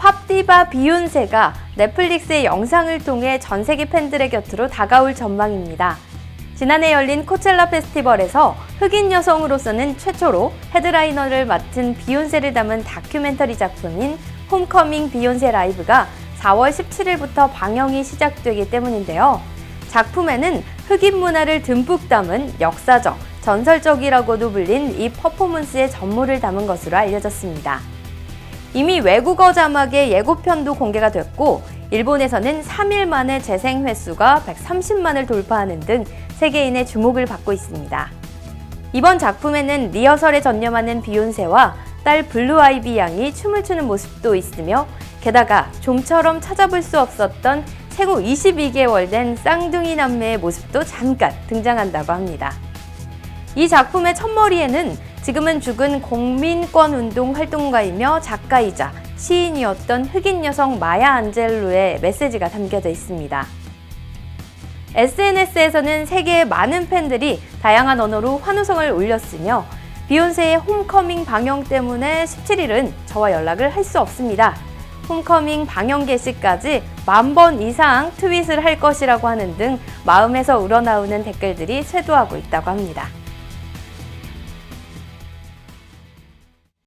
팝디바 비욘세가 넷플릭스의 영상을 통해 전 세계 팬들의 곁으로 다가올 전망입니다. 지난해 열린 코첼라 페스티벌에서 흑인 여성으로서는 최초로 헤드라이너를 맡은 비욘세를 담은 다큐멘터리 작품인 홈커밍 비욘세 라이브가 4월 17일부터 방영이 시작되기 때문인데요. 작품에는 흑인 문화를 듬뿍 담은 역사적, 전설적이라고도 불린 이 퍼포먼스의 전모를 담은 것으로 알려졌습니다. 이미 외국어 자막의 예고편도 공개가 됐고 일본에서는 3일 만에 재생 횟수가 130만을 돌파하는 등 세계인의 주목을 받고 있습니다. 이번 작품에는 리허설에 전념하는 비욘세와 딸 블루 아이비 양이 춤을 추는 모습도 있으며 게다가 좀처럼 찾아볼 수 없었던 생후 22개월 된 쌍둥이 남매의 모습도 잠깐 등장한다고 합니다. 이 작품의 첫머리에는 지금은 죽은 공민권 운동 활동가이며 작가이자 시인이었던 흑인 여성 마야 안젤로의 메시지가 담겨져 있습니다. SNS에서는 세계의 많은 팬들이 다양한 언어로 환호성을 올렸으며 비욘세의 홈커밍 방영 때문에 17일은 저와 연락을 할 수 없습니다. 홈커밍 방영 개시까지 만 번 이상 트윗을 할 것이라고 하는 등 마음에서 우러나오는 댓글들이 쇄도하고 있다고 합니다.